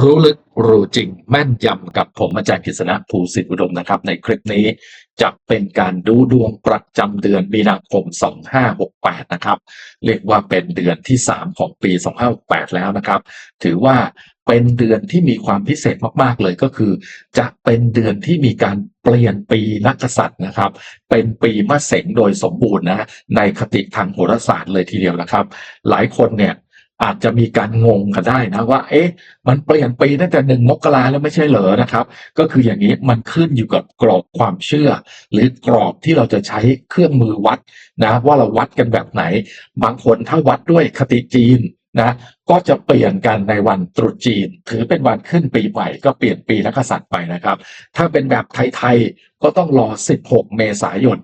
รู้ลึกรู้จริงแม่นยำกับผมอาจารย์กฤษณะภูสิทธิอุดมนะครับ ในคลิปนี้จะเป็นการดูดวงประจำเดือนมีนาคม 2568 นะครับ เรียกว่าเป็นเดือนที่ 3 ของปี 2568 แล้วนะครับ ถือว่าเป็นเดือนที่มีความพิเศษมากๆเลยก็คือ จะเป็นเดือนที่มีการเปลี่ยนปีนักษัตริย์นะครับ เป็นปีมะเสงโดยสมบูรณ์นะในคติทางโหราศาสตร์เลยทีเดียวนะครับ หลายคนเนี่ย อาจจะมีการงงกันได้นะว่า เอ๊ะ มันเปลี่ยนปีตั้งแต่หนึ่งมกราแล้วไม่ใช่เหรอนะครับ ก็คืออย่างนี้มันขึ้นอยู่กับกรอบความเชื่อ หรือกรอบที่เราจะใช้เครื่องมือวัดนะ ว่าเราวัดกันแบบไหน บางคนถ้าวัดด้วยคติจีนนะก็จะเปลี่ยนกันในวันตรุษจีน ถือเป็นวันขึ้นปีใหม่ก็เปลี่ยนปีนักกษัตริย์ไปนะครับ ถ้าเป็นแบบไทยๆ ก็ต้องรอ 16 เมษายน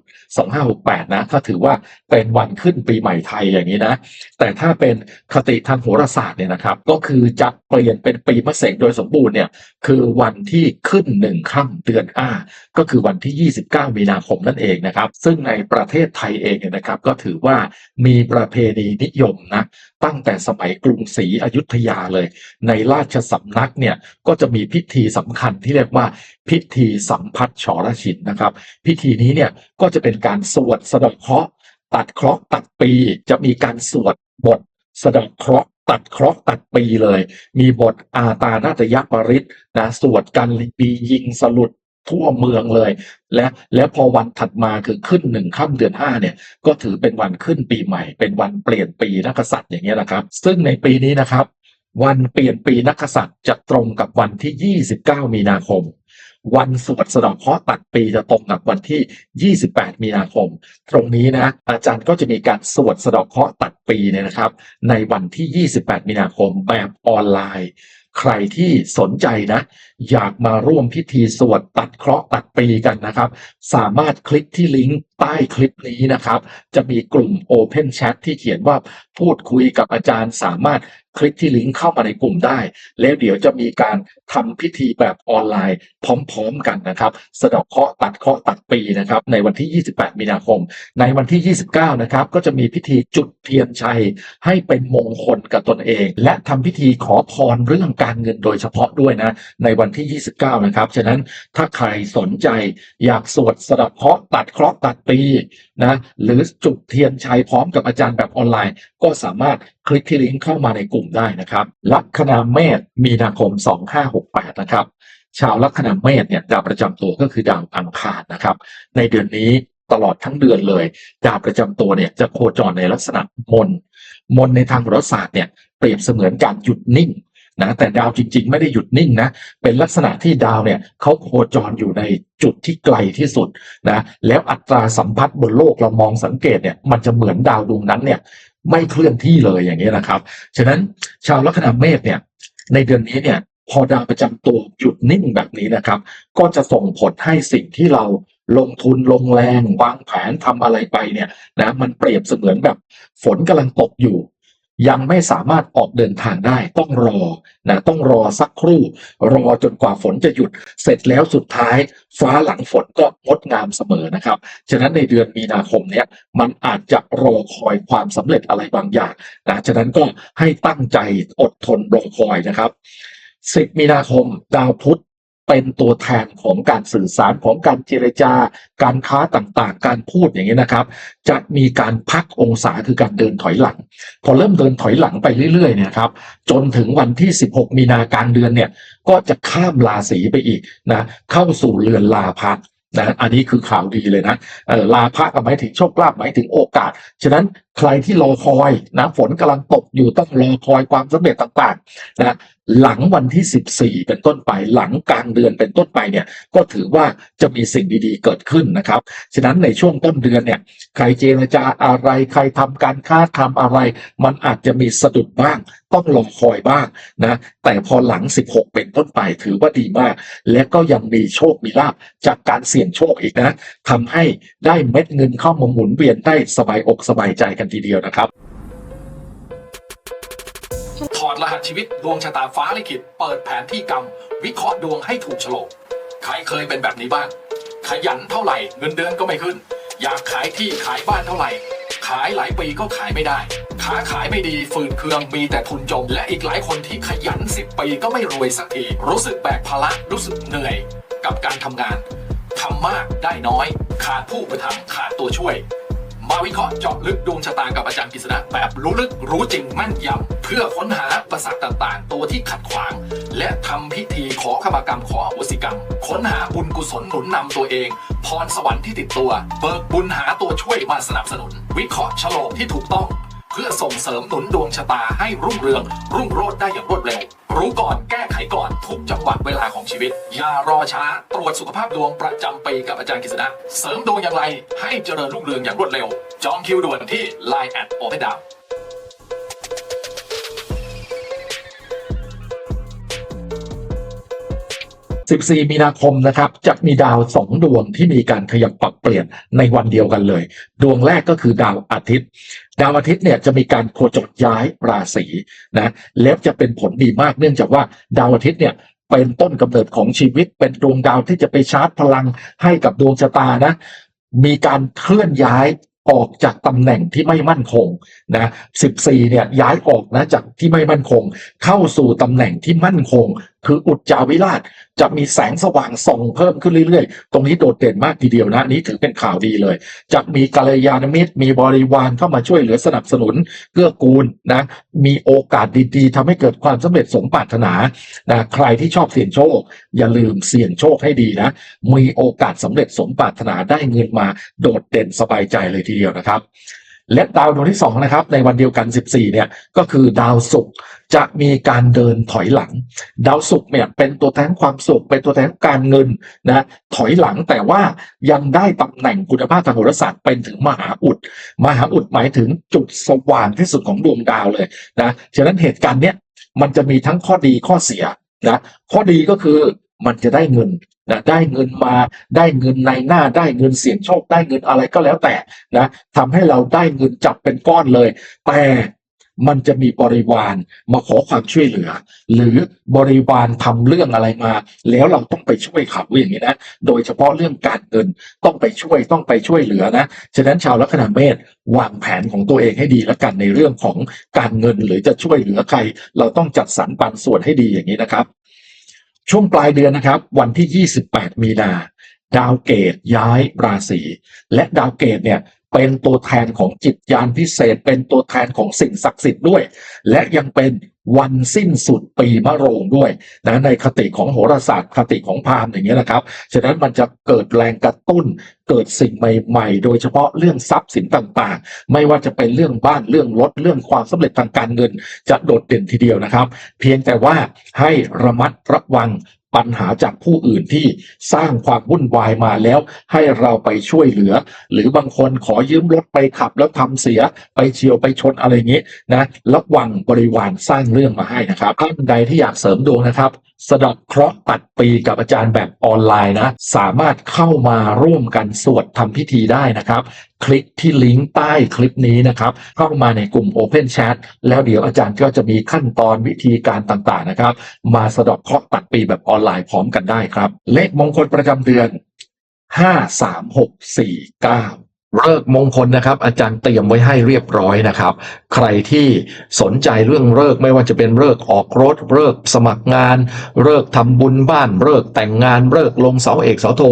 2568 นะ ถ้าถือว่าเป็นวันขึ้นปีใหม่ไทยอย่างนี้นะ แต่ถ้าเป็นคติทางโหราศาสตร์เนี่ยนะครับ ก็คือจะเปลี่ยนเป็นปีมะเสงโดยสมบูรณ์เนี่ยคือวันที่ขึ้นหนึ่งค่ำเดือนอ้าก็คือวันที่ 29 มีนาคมนั่นเองนะครับ ซึ่งในประเทศไทยเองเนี่ยนะครับ ก็ถือว่ามีประเพณีนิยมนะตั้งแต่สมัยกรุงศรีอยุธยาเลย ในราชสำนักเนี่ยก็จะมีพิธีสำคัญที่เรียกว่าพิธีสัมพัทธ์ฉรชินนะครับ พิธีนี้เนี่ยก็จะเป็นการสวดสะดาะเคราะห์ตัดเคราะห์ตัดปีจะมีการสวดบทสะดาะเคราะห์ตัดเคราะห์ตัดปีเลย มีบทอาตานาตยปริตนะสวดกันปียิงสลุด ทั่วเมืองเลย และและพอวันถัดมาคือขึ้นหนึ่งค่ำเดือนห้าเนี่ยก็ถือเป็นวันขึ้นปีใหม่ เป็นวันเปลี่ยนปีนักษัตริย์อย่างเงี้ยนะครับ ซึ่งในปีนี้นะครับ วันเปลี่ยนปีนักษัตริย์จะตรงกับวันที่ 29 มีนาคม วันสวดสะดาะเคราะห์ตัดปีจะตรงกับวันที่ 28 มีนาคม ตรงนี้นะ อาจารย์ก็จะมีการสวดสะดาะเคราะห์ตัดปีเนี่ยนะครับ ในวันที่ 28 มีนาคมแบบออนไลน์ ใครที่สนใจนะ อยากมาร่วมพิธีสวดตัดเคราะห์ตัดปีกันนะครับ สามารถคลิกที่ลิงก์ใต้คลิปนี้นะครับ จะมีกลุ่ม Open Chat ที่เขียนว่าพูดคุยกับอาจารย์สามารถคลิกที่ลิงก์เข้ามาในกลุ่มได้ แล้วเดี๋ยวจะมีการทำพิธีแบบออนไลน์พร้อมๆกันนะครับ สะเดอกเคราะห์ตัดเคราะห์ตัดปีนะครับ ในวันที่ 28 มีนาคม ในวันที่ 29 นะครับ ก็จะมีพิธีจุดเทียนชัย ให้เป็นมงคลกับตนเอง และทำพิธีขอพรเรื่องการเงินโดยเฉพาะด้วยนะ ในวันที่ 29 นะครับ ฉะนั้นถ้าใครสนใจอยากสวดสะเดอกเคราะห์ตัดเคราะห์ตัดปีนะหรือจุดเทียนชัยพร้อมกับอาจารย์แบบออนไลน์ ก็สามารถคลิกที่ลิงก์เข้ามาในกลุ่มได้นะครับ ลัคนาเมษมีนาคม 2568 นะครับ ชาวลัคนาเมษเนี่ยดาวประจำตัวก็คือดาวอังคารนะครับ ในเดือนนี้ตลอดทั้งเดือนเลยดาวประจำตัวเนี่ยจะโคจรในลักษณะมน มนในทางโหราศาสตร์เนี่ยเปรียบเสมือนการหยุดนิ่ง นะแต่ดาวจริง ๆ ไม่ได้หยุดนิ่งนะเป็นลักษณะที่ดาวเนี่ยเขาโคจรอยู่ในจุดที่ไกลที่สุดนะแล้วอัตราสัมพัทธ์บนโลกเรามองสังเกตเนี่ยมันจะเหมือนดาวดวงนั้นเนี่ยไม่เคลื่อนที่เลยอย่างนี้นะครับ ฉะนั้นชาวลัคนาเมษเนี่ยในเดือนนี้เนี่ยพอดาวประจำตัวหยุดนิ่งแบบนี้นะครับ ก็จะส่งผลให้สิ่งที่เราลงทุนลงแรงวางแผนทำอะไรไปเนี่ยนะมันเปรียบเสมือนแบบฝนกำลังตกอยู่ ยังไม่สามารถออกเดินทางได้ ต้องรอนะต้องรอสักครู่ รอจนกว่าฝนจะหยุด เสร็จแล้วสุดท้าย ฟ้าหลังฝนก็งดงามเสมอนะครับ ฉะนั้นในเดือนมีนาคมเนี้ยมันอาจจะรอคอยความสำเร็จอะไรบางอย่างนะฉะนั้นก็ให้ตั้งใจอดทนรอคอยนะครับ 10 มีนาคมดาวพุธ เป็นตัวแทนของการสื่อสารของการเจรจาการค้าต่างๆ การพูดอย่างนี้นะครับ จะมีการพักองศาคือการเดินถอยหลัง พอเริ่มเดินถอยหลังไปเรื่อยๆเนี่ยครับจนถึงวันที่ 16 มีนากลางเดือนเนี่ยก็จะข้ามราศีไปอีกนะเข้าสู่เรือนลาพักนะอันนี้คือข่าวดีเลยนะลาภะก็หมายถึงโชคลาภหมายถึงโอกาส ฉะนั้นใครที่รอคอยนะฝนกำลังตกอยู่ต้องรอคอยความสำเร็จต่างๆนะ หลังวันที่ 14 เป็นต้นไปหลังกลางเดือนเป็นต้นไปเนี่ยก็ถือว่าจะมีสิ่งดีๆเกิดขึ้นนะครับฉะนั้นในช่วงต้นเดือนเนี่ยใครเจรจาอะไรใครทำการค้าทำอะไร มันอาจจะมีสะดุดบ้าง ต้องรอคอยบ้างนะแต่พอหลัง 16 เป็นต้นไปถือว่าดีมาก และก็ยังมีโชคมีลาภจากการเสี่ยงโชคอีกนะทำให้ได้เม็ดเงินเข้ามาหมุนเวียนได้สบายอกสบายใจกันทีเดียวนะครับ ถอดรชีวิตดวงชะตาฟ้าลิขิตเปิดแผนที่กรรม วิเคราะห์ดวงให้ถูกโฉลกใครเคยเป็นแบบนี้บ้าง ขยันเท่าไหร่เงินเดือนก็ไม่ขึ้น อยากขายที่ขายบ้านเท่าไหร่ ขายหลายปีก็ขายไม่ได้ขค้าขายไม่ดีฝืดเคืองมีแต่ทุนจม และอีกหลายคนที่ขยัน10ปีก็ไม่รวยสักทีรู้สึกแบกภาระรู้สึกเหนื่อย กับการทำงานทำมากได้น้อย ขาดผู้ประทับขาดตัวช่วย มาวิเคราะห์เจาะลึกดวงชะตากับอาจารย์กฤษณะแบบรู้ลึกรู้จริงแม่นยำเพื่อค้นหาประสักต่างๆ ตัวที่ขัดขวาง และทำพิธีขอขมากรรมขออโหสิกรรม ค้นหาบุญกุศลหนุนนำตัวเอง พรสวรรค์ที่ติดตัว เบิกบุญหาตัวช่วยมาสนับสนุน วิเคราะห์ฉลกที่ถูกต้อง พื่อส่งเสริมหนุนดวงชะตาให้รุ่งเรือง รุ่งโรจน์ได้อย่างรวดเร็ว รู้ก่อนแก้ไขก่อนทุกจังหวะเวลาของชีวิต อย่ารอช้า ตรวจสุขภาพดวงประจำปีกับอาจารย์กฤษณะ เสริมดวงอย่างไร ให้เจริญรุ่งเรืองอย่างรวดเร็ว จองคิวด่วนที่ Line แอดโอเ d ดาว14 มีนาคมนะครับจะมีดาวสองดวงที่มีการขยับปรับเปลี่ยนในวันเดียวกันเลย ดวงแรกก็คือดาวอาทิตย์ ดาวอาทิตย์เนี่ยจะมีการโคจรย้ายราศีนะแล้วจะเป็นผลดีมากเนื่องจากว่าดาวอาทิตย์เนี่ยเป็นต้นกำเนิดของชีวิต เป็นดวงดาวที่จะไปชาร์จพลังให้กับดวงชะตานะ มีการเคลื่อนย้ายออกจากตำแหน่งที่ไม่มั่นคงนะ 14 เนี่ยย้ายออกนะจากที่ไม่มั่นคง เข้าสู่ตำแหน่งที่มั่นคง คืออุจจาวิราชจะมีแสงสว่างส่องเพิ่มขึ้นเรื่อยๆ ตรงนี้โดดเด่นมากทีเดียวนะนี้ถือเป็นข่าวดีเลย จะมีกัลยาณมิตร มีบริวารเข้ามาช่วยเหลือสนับสนุนเกื้อกูลนะมีโอกาสดีๆทำให้เกิดความสำเร็จสมปรารถนานะใครที่ชอบเสี่ยงโชค อย่าลืมเสี่ยงโชคให้ดีนะมีโอกาสสำเร็จสมปรารถนาได้เงินมาโดดเด่นสบายใจเลยทีเดียวนะครับ และดาวดวงที่สองนะครับในวันเดียวกัน 14เนี่ยก็คือดาวศุกร์จะมีการเดินถอยหลัง ดาวศุกร์เนี่ยเป็นตัวแทนความสุขเป็นตัวแทนการเงินนะถอยหลังแต่ว่ายังได้ตำแหน่งคุณภาพทางโหราศาสตร์เป็นถึงมหาอุด มหาอุดหมายถึงจุดสว่างที่สุดของดวงดาวเลยนะฉะนั้นเหตุการณ์เนี้ยมันจะมีทั้งข้อดีข้อเสียนะข้อดีก็คือมันจะได้เงิน นะได้เงินมาได้เงินในหน้าได้เงินเสี่ยงโชคได้เงินอะไรก็แล้วแต่นะทำให้เราได้เงินจับเป็นก้อนเลย แต่มันจะมีบริวารมาขอความช่วยเหลือ หรือบริวารทำเรื่องอะไรมา แล้วเราต้องไปช่วยเขาอย่างนี้นะโดยเฉพาะเรื่องการเงินต้องไปช่วยต้องไปช่วยเหลือนะฉะนั้นชาวลัคนาเมษวางแผนของตัวเองให้ดีแล้วกันในเรื่องของการเงินหรือจะช่วยเหลือใคร เราต้องจัดสรรปันส่วนให้ดีอย่างนี้นะครับ ช่วงปลายเดือนนะครับ วันที่ 28 มีนา ดาวเกตย้ายราศีและดาวเกตเนี่ยเป็นตัวแทนของจิตยานพิเศษ เป็นตัวแทนของสิ่งศักดิ์สิทธิ์ด้วย และยังเป็น วันสิ้นสุดปีมะโรงด้วยนะในคติของโหราศาสตร์คติของพราหมณ์อย่างเงี้ยนะครับ ฉะนั้นมันจะเกิดแรงกระตุ้นเกิดสิ่งใหม่ๆ โดยเฉพาะเรื่องทรัพย์สินต่างๆ ไม่ว่าจะเป็นเรื่องบ้านเรื่องรถเรื่องความสำเร็จทางการเงิน จะโดดเด่นทีเดียวนะครับ เพียงแต่ว่าให้ระมัดระวัง ปัญหาจากผู้อื่นที่สร้างความวุ่นวายมาแล้ว ให้เราไปช่วยเหลือ หรือบางคนขอยืมรถไปขับแล้วทำเสียไปเฉียวไปชนอะไรอย่างนี้นะระวังบริวารสร้างเรื่องมาให้นะครับท่านใดที่อยากเสริมดวงนะครับ สะเดอกเคราะห์ตัดปีกับอาจารย์แบบออนไลน์นะ สามารถเข้ามาร่วมกันสวดทำพิธีได้นะครับ คลิกที่ลิงก์ใต้คลิปนี้นะครับ เข้ามาในกลุ่ม Open Chat แล้วเดี๋ยวอาจารย์ก็จะมีขั้นตอนวิธีการต่างๆนะครับ มาสะเดอกเคราะห์ตัดปีแบบออนไลน์พร้อมกันได้ครับ เลขมงคลประจำเดือนห้าสามหกสี่ เลิกมงคลนะครับ อาจารย์เตรียมไว้ให้เรียบร้อยนะครับ ใครที่สนใจเรื่องเลิกไม่ว่าจะเป็นเลิกออกรถเลิกสมัครงานเลิกทำบุญบ้านเลิกแต่งงานเลิกลงเสาเอกเสาโท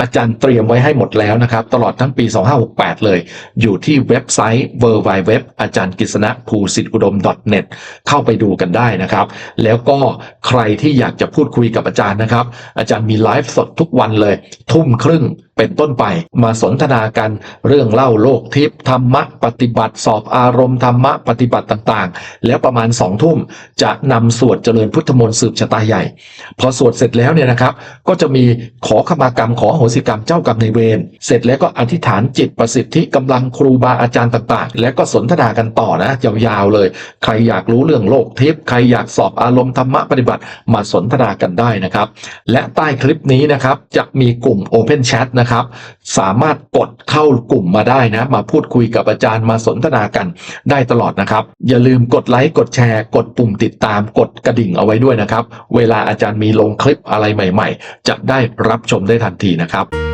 อาจารย์เตรียมไว้ให้หมดแล้วนะครับ ตลอดทั้งปี 2568 เลย อยู่ที่เว็บไซต์ w w w อาจารย์กฤษณะภูสิทธิอุดม .net เข้าไปดูกันได้นะครับ แล้วก็ใครที่อยากจะพูดคุยกับอาจารย์นะครับ อาจารย์มีไลฟ์สดทุกวันเลย ทุ่มครึ่งเป็นต้นไป มาสนทนากันเรื่องเล่าโลกทิพย์ธรรมะปฏิบัติสอบอารมณ์ธรรมะปฏิบัติต่างๆ แล้วประมาณสองทุ่มจะนำสวดเจริญพุทธมนต์สืบชะตาใหญ่ พอสวดเสร็จแล้วเนี่ยนะครับ ก็จะมีขอขมากรรมขอโหสิกรรมเจ้ากรรมในายเวรเสร็จแล้วก็อธิษฐานจิตประสิทธิกำลังครูบาอาจารย์ต่างๆ แล้วก็สนทนากันต่อนะยาวๆเลย ใครอยากรู้เรื่องโลกทิพย์ใครอยากสอบอารมณ์ธรรมะปฏิบัติมาสนทนากันได้นะครับ และใต้คลิปนี้นะครับจะมีกลุ่ม Open Chat นะครับ สามารถกดเข้ากลุ่มมาได้นะ มาพูดคุยกับอาจารย์มาสนทนากันได้ตลอดนะครับ อย่าลืมกดไลค์กดแชร์ กดปุ่มติดตามกดกระดิ่งเอาไว้ด้วยนะครับ เวลาอาจารย์มีลงคลิปอะไรใหม่ ๆ จะได้รับชมได้ทันทีนะครับ